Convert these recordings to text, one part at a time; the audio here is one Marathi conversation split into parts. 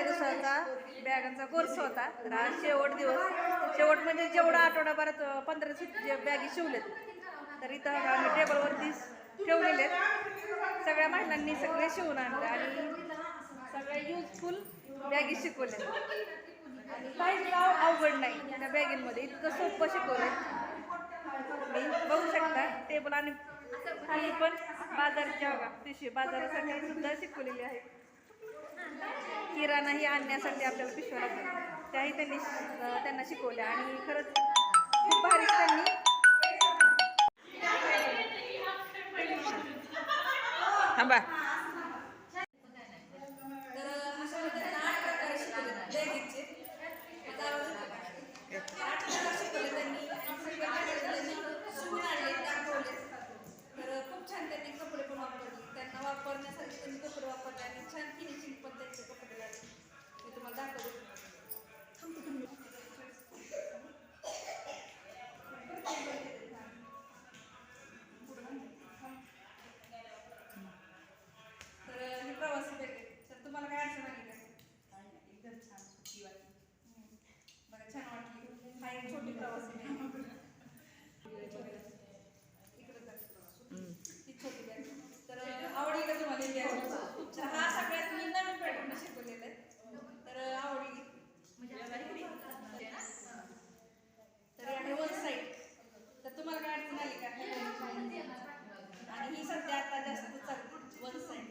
बॅगांचा कोर्स होता. तर आज शेवट दिवस. शेवट म्हणजे जेवढा आठवडाभरात पंधरा जे बॅगी शिवलेत तर इथं आम्ही टेबलवरती ठेवलेले आहेत. सगळ्या महिलांनी सगळे शिवून आणले आणि सगळ्या युजफुल बॅगी शिकवले काहीच अव- अवघड नाही. त्या बॅगींमध्ये इतकं सोपं शिकवलं मी बघू शकता टेबल आणि खाली पण बाजारच्या बघा. पिशवी बाजारासाठी सुद्धा शिकवलेली आहे. किराणाही आणण्यासाठी आपल्याला पिशव्या लागतात. त्याही त्यांनी त्यांना शिकवल्या. आणि खरंच खूप भारी त्यांनी थांबा तर अशा पद्धतीने आठ प्रकारे शिकवले बॅगेचे माझा आवाज येतो का? आठ प्रकार शिकवले त्यांनी सगळ्या material त्यांनी शिवून आणले दाखवले तर खूप छान त्यांनी कपडे पण वापरले त्यांना वापरण्यासाठी त्यांनी कपडे वापरले आणि छान फिनिशिंग पण त्यांचे कपडे लागले मी तुम्हाला दाखवते थांबतो तुम्ही. तर हे प्रवासी भेटले तर तुम्हाला काय अडचण आली का एकदम छान सुट्टी वाटली मला छान वाटली हा एक छोटी प्रवासी बॅग इकडे जा. ती छोटी बॅग तर आवडली का तुम्हाला ही बॅग तर हा सगळ्यात मी नवीन पॅटर्न शिकवलेला आहे तर आवडली तर आणि वन साईड तर तुम्हाला काय अडचण आली का आणि ही सध्या आता जास्त चालते वन साईड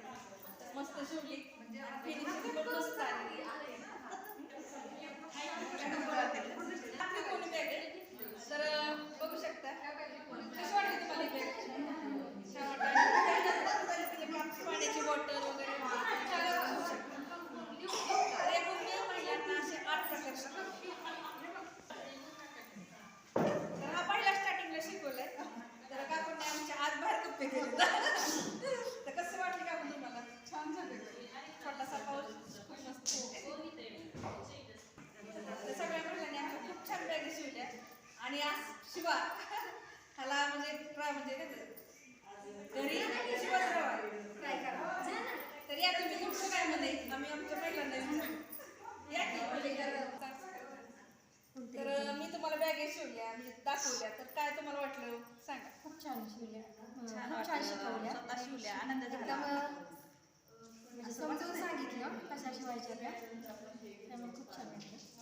म्हणजे मस्त शिवली फिनिशिंग पण मस्त आली आपली कोणी बॅग आहे तर बघू शकता कशी वाटली तुम्हाला ही बॅग छान वाटली पाण्याची बॉटल वगैरे सगळं बघू शकता तर एकूण मी महिलांना असे आठ प्रकार शिकवले तर हा पहिला स्टार्टिंगला शिकवलाय तर काकूने आमच्या आज बाहेर कप्पे केले तर कसं वाटलं का म्हणजे मला छान झालं छोटासा पाऊस खूप मस्त तर सगळ्या महिलांनी आमच्या खूप छान बॅगी शिवल्या आणि आज शिवा. ह्याला म्हणजे प्रा म्हणजे घरी शिवाच काय करा. तर या तुम्ही तुमचं काय मध्ये आम्ही आमच्या विचारू. या की म्हणजे तर मी तुम्हाला बॅगे शिवल्या मी दाखवल्या. तर काय तुम्हाला वाटलं? सांगा. खूप छान शिवल्या. छान खूप छान शिकवल्या. स्वतः शिवल्या. आनंद एकदम झाला म्हणजे समजून सांगितलं कशा शिवायच्या त्या. त्यामुळे खूप छान वाटलं.